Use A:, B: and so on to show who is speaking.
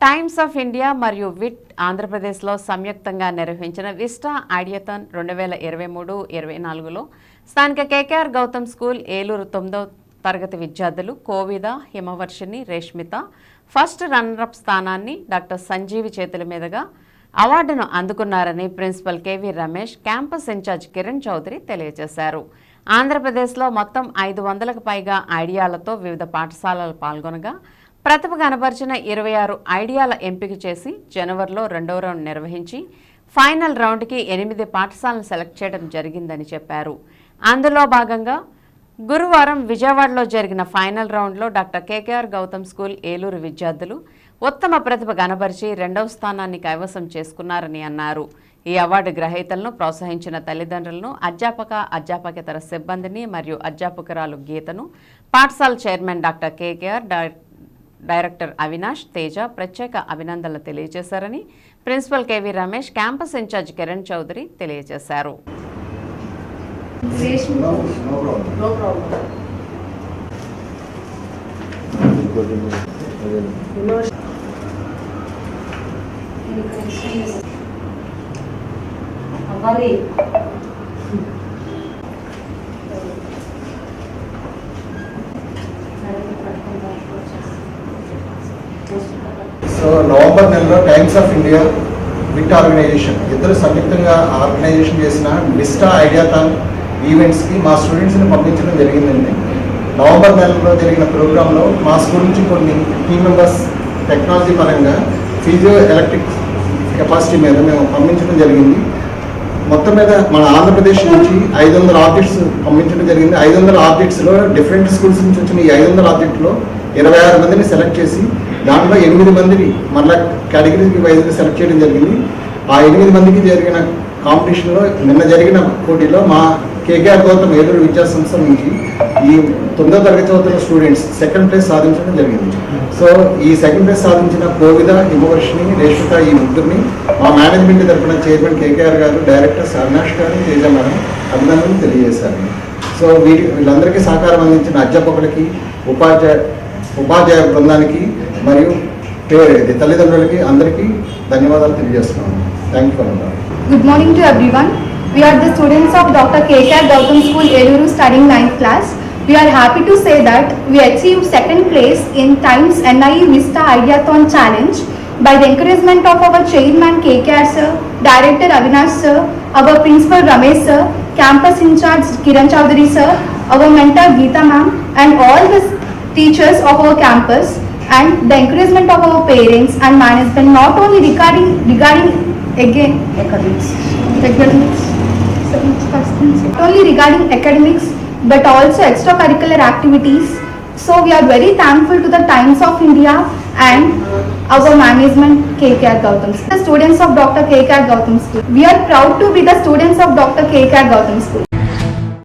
A: Times of India మరియు విట్ ఆంధ్రప్రదేశ్లో సంయుక్తంగా నిర్వహించిన విస్టా ఐడియాథాన్ రెండు వేల ఇరవై మూడు ఇరవై నాలుగులో స్థానిక కేకేఆర్ గౌతమ్ స్కూల్ ఏలూరు తొమ్మిదవ తరగతి విద్యార్థులు Kovida Himavarshini Reshmita first runner up స్థానాన్ని డాక్టర్ సంజీవి చేతుల మీదుగా అవార్డును అందుకున్నారని principal KV Ramesh campus in charge Kiran Chowdary తెలియజేశారు. ఆంధ్రప్రదేశ్లో మొత్తం ఐదు వందలకు పైగా ఐడియాలతో వివిధ పాఠశాలలు పాల్గొనగా ప్రతిభ కనబరిచిన ఇరవై ఆరు ఐడియాల ఎంపిక చేసి జనవరిలో రెండవ రౌండ్ నిర్వహించి ఫైనల్ రౌండ్కి ఎనిమిది పాఠశాలను సెలెక్ట్ చేయడం జరిగిందని చెప్పారు. అందులో భాగంగా గురువారం విజయవాడలో జరిగిన ఫైనల్ రౌండ్లో doctor KKR Gautam school Eluru విద్యార్థులు ఉత్తమ ప్రతిభ కనబరిచి రెండవ స్థానాన్ని కైవసం చేసుకున్నారని అన్నారు. ఈ అవార్డు గ్రహీతలను ప్రోత్సహించిన తల్లిదండ్రులను అధ్యాపక అధ్యాపకేతర సిబ్బందిని మరియు అధ్యాపకురాలు గీతను పాఠశాల chairman doctor KKR director Avinash Teja ప్రత్యేక అభినందనలు తెలియజేశారని principal KV Ramesh campus in charge Kiran Chowdary తెలియజేశారు.
B: అవ్వాలి
C: సో నవంబర్ నెలలో Times of India with organisation ఇద్దరు సంయుక్తంగా ఆర్గనైజేషన్ చేసిన మిస్టా ఐడియాథాన్ ఈవెంట్స్కి మా స్టూడెంట్స్ని పంపించడం జరిగిందండి. నవంబర్ నెలలో జరిగిన ప్రోగ్రాంలో మా స్కూల్ నుంచి కొన్ని టీమ్ మెంబర్స్ టెక్నాలజీ పరంగా ఫిజియో ఎలక్ట్రిక్ కెపాసిటీ మీద మేము పంపించడం జరిగింది. మొత్తం మీద మన ఆంధ్రప్రదేశ్ నుంచి ఐదు వందల ఆబ్జెక్ట్స్ పంపించడం జరిగింది. ఐదు వందల ఆబ్జెక్ట్స్లో డిఫరెంట్ స్కూల్స్ నుంచి వచ్చిన ఈ ఐదు వందల ఆబ్జెక్ట్లో ఇరవై ఆరు మందిని సెలెక్ట్ చేసి దాంట్లో ఎనిమిది మందిని మళ్ళా కేటగిరీకి వైజ్గా సెలెక్ట్ చేయడం జరిగింది. ఆ ఎనిమిది మందికి జరిగిన కాంపిటీషన్లో నిన్న జరిగిన పోటీలో మా కేకేఆర్ గౌతమ్ ఏలూరు విద్యా సంస్థ నుంచి ఈ తొమ్మిదో తరగతి చదువుతున్న స్టూడెంట్స్ సెకండ్ ప్లేస్ సాధించడం జరిగింది. సో ఈ సెకండ్ ప్లేస్ సాధించిన కోవిద హిమవర్షిని రేష్మిత ఈ ముగ్గురిని మా మేనేజ్మెంట్ తరఫున చైర్మన్ కేకేఆర్ గారు డైరెక్టర్ అవినాష్ గారు తేజ మేడం అభినందనలు తెలియజేశారు. సో వీరి వీళ్ళందరికీ సహకారం అందించిన అధ్యాపకులకి ఉపాధ్యాయ ఉపాధ్యాయ బృందానికి మరియు పేరు తల్లిదండ్రులకి అందరికీ ధన్యవాదాలు తెలియజేస్తున్నాను thank you for
D: Good morning to everyone. We are the students of Dr. KK Gautam School, Eluru, studying 9th class. We are happy to say that we achieved second place in Times NIE Vista Ideathon Challenge by the encouragement of our chairman KKR sir, director Avinash sir, our principal Ramesh sir, campus in charge Kiran Chowdhury sir, our mentor Geeta ma'am and all the teachers of our campus and the encouragement of our parents and management not only regarding regarding again academics. Academics. Not only regarding academics but also extracurricular activities. So we are very thankful to the times of india and our management kkr gautam the students of dr kkr gautam school. We are proud to be the students of dr kkr gautam school